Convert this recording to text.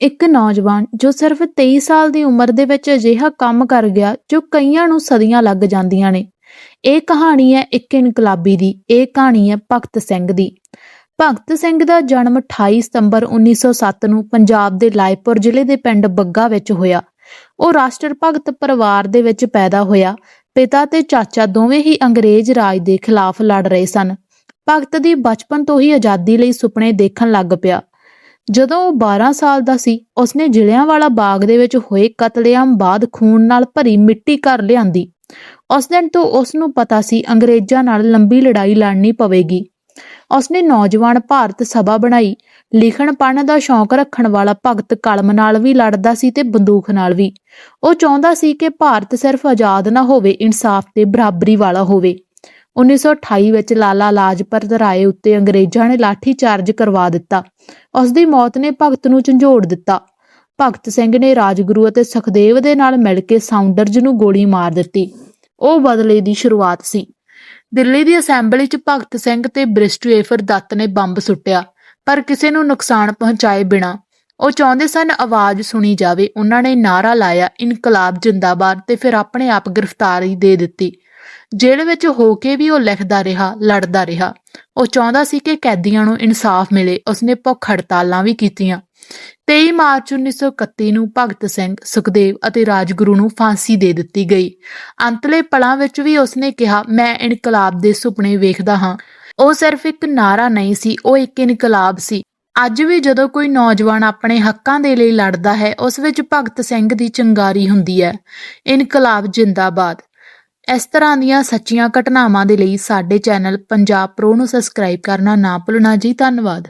ਇੱਕ ਨੌਜਵਾਨ ਜੋ ਸਿਰਫ 23 ਸਾਲ ਦੀ ਉਮਰ ਦੇ ਵਿੱਚ ਅਜਿਹਾ ਕੰਮ ਕਰ ਗਿਆ ਜੋ ਕਈਆਂ ਨੂੰ ਸਦੀਆਂ ਲੱਗ ਜਾਂਦੀਆਂ ਨੇ। ਇਹ ਕਹਾਣੀ ਹੈ ਇੱਕ ਇਨਕਲਾਬੀ ਦੀ, ਇਹ ਕਹਾਣੀ ਹੈ ਭਗਤ ਸਿੰਘ ਦੀ। ਭਗਤ ਸਿੰਘ ਦਾ ਜਨਮ 28 ਸਤੰਬਰ 1907 ਨੂੰ ਪੰਜਾਬ ਦੇ ਲਾਇਪੁਰ ਜ਼ਿਲ੍ਹੇ ਦੇ ਪਿੰਡ ਬੱਗਾ ਵਿੱਚ ਹੋਇਆ। ਉਹ ਰਾਸ਼ਟਰ ਭਗਤ ਪਰਿਵਾਰ ਦੇ ਵਿੱਚ ਪੈਦਾ ਹੋਇਆ। ਪਿਤਾ ਤੇ ਚਾਚਾ ਦੋਵੇਂ ਹੀ ਅੰਗਰੇਜ਼ ਰਾਜ ਦੇ ਖਿਲਾਫ ਲੜ ਰਹੇ ਸਨ। ਭਗਤ ਦੀ ਬਚਪਨ ਤੋਂ ਹੀ ਆਜ਼ਾਦੀ ਲਈ ਸੁਪਨੇ ਦੇਖਣ ਲੱਗ ਪਿਆ। ਜਦੋਂ ਉਹ 12 ਸਾਲ ਦਾ ਸੀ, ਉਸਨੇ ਜ਼ਿਲ੍ਹਿਆਂਵਾਲਾ ਬਾਗ ਦੇ ਵਿੱਚ ਹੋਏ ਕਤਲੇਆਮ ਬਾਅਦ ਖੂਨ ਨਾਲ ਭਰੀ ਮਿੱਟੀ ਘਰ ਲਿਆਂਦੀ। ਉਸ ਦਿਨ ਤੋਂ ਉਸ ਨੂੰ ਪਤਾ ਸੀ ਅੰਗਰੇਜ਼ਾਂ ਨਾਲ ਲੰਬੀ ਲੜਾਈ ਲੜਨੀ ਪਵੇਗੀ। ਉਸਨੇ ਨੌਜਵਾਨ ਭਾਰਤ ਸਭਾ ਬਣਾਈ। ਲਿਖਣ ਪੜ੍ਹਨ ਦਾ ਸ਼ੌਂਕ ਰੱਖਣ ਵਾਲਾ ਭਗਤ ਕਲਮ ਨਾਲ ਵੀ ਲੜਦਾ ਸੀ ਤੇ ਬੰਦੂਕ ਨਾਲ ਵੀ। ਉਹ ਚਾਹੁੰਦਾ ਸੀ ਕਿ ਭਾਰਤ ਸਿਰਫ ਆਜ਼ਾਦ ਨਾ ਹੋਵੇ, ਇਨਸਾਫ ਤੇ ਬਰਾਬਰੀ ਵਾਲਾ ਹੋਵੇ। 1928 ਵਿੱਚ ਲਾਲਾ ਲਾਜਪਤ ਰਾਏ ਉੱਤੇ ਅੰਗਰੇਜ਼ਾਂ ਨੇ ਲਾਠੀ ਚਾਰਜ ਕਰਵਾ ਦਿੱਤਾ। ਉਸ ਦੀ ਮੌਤ ਨੇ ਭਗਤ ਨੂੰ ਝੰਜੋੜ ਦਿੱਤਾ। ਭਗਤ ਸਿੰਘ ਨੇ ਰਾਜਗੁਰੂ ਅਤੇ ਸੁਖਦੇਵ ਦੇ ਨਾਲ ਮਿਲ ਕੇ ਸਾਊਂਡਰਜ਼ ਨੂੰ ਗੋਲੀ ਮਾਰ ਦਿੱਤੀ। ਉਹ ਬਦਲੇ ਦੀ ਸ਼ੁਰੂਆਤ ਸੀ। ਦਿੱਲੀ ਦੀ ਅਸੈਂਬਲੀ 'ਚ ਭਗਤ ਸਿੰਘ ਤੇ ਬ੍ਰਿਸਟੂਏਫਰ ਦੱਤ ਨੇ ਬੰਬ ਸੁੱਟਿਆ, ਪਰ ਕਿਸੇ ਨੂੰ ਨੁਕਸਾਨ ਪਹੁੰਚਾਏ ਬਿਨਾ। ਉਹ ਚਾਹੁੰਦੇ ਸਨ ਆਵਾਜ਼ ਸੁਣੀ ਜਾਵੇ। ਉਹਨਾਂ ਨੇ ਨਾਰਾ ਲਾਇਆ, ਇਨਕਲਾਬ ਜਿੰਦਾਬਾਦ ਤੇ ਫਿਰ ਆਪਣੇ ਆਪ ਗ੍ਰਿਫਤਾਰੀ ਦੇ ਦਿੱਤੀ। ਜੇਲ੍ਹ ਵਿੱਚ ਹੋ ਕੇ ਵੀ ਉਹ ਲਿਖਦਾ ਰਿਹਾ, ਲੜਦਾ ਰਿਹਾ। ਉਹ ਚਾਹੁੰਦਾ ਸੀ ਕਿ ਕੈਦੀਆਂ ਨੂੰ ਇਨਸਾਫ ਮਿਲੇ। ਉਸਨੇ ਭੁੱਖ ਹੜਤਾਲਾਂ ਵੀ ਕੀਤੀਆਂ। 23 ਮਾਰਚ 1931 ਨੂੰ ਭਗਤ ਸਿੰਘ, ਸੁਖਦੇਵ ਅਤੇ ਰਾਜਗੁਰੂ ਨੂੰ ਫਾਂਸੀ ਦੇ ਦਿੱਤੀ ਗਈ। ਅੰਤਲੇ ਪਲਾਂ ਵਿੱਚ ਵੀ ਉਸਨੇ ਕਿਹਾ, ਮੈਂ ਇਨਕਲਾਬ ਦੇ ਸੁਪਨੇ ਵੇਖਦਾ ਹਾਂ। ਉਹ ਸਿਰਫ ਇੱਕ ਨਾਰਾ ਨਹੀਂ ਸੀ, ਉਹ ਇੱਕ ਇਨਕਲਾਬ ਸੀ। ਅੱਜ ਵੀ ਜਦੋਂ ਕੋਈ ਨੌਜਵਾਨ ਆਪਣੇ ਹੱਕਾਂ ਦੇ ਲਈ ਲੜਦਾ ਹੈ, ਉਸ ਵਿੱਚ ਭਗਤ ਸਿੰਘ ਦੀ ਚੰਗਾਰੀ ਹੁੰਦੀ ਹੈ। ਇਨਕਲਾਬ ਜਿੰਦਾਬਾਦ। ਇਸ ਤਰ੍ਹਾਂ ਦੀਆਂ ਸੱਚੀਆਂ ਘਟਨਾਵਾਂ ਦੇ ਲਈ ਸਾਡੇ ਚੈਨਲ ਪੰਜਾਬ ਪ੍ਰੋ ਨੂੰ ਸਬਸਕ੍ਰਾਈਬ ਕਰਨਾ ਨਾ ਭੁੱਲਣਾ ਜੀ, ਧੰਨਵਾਦ।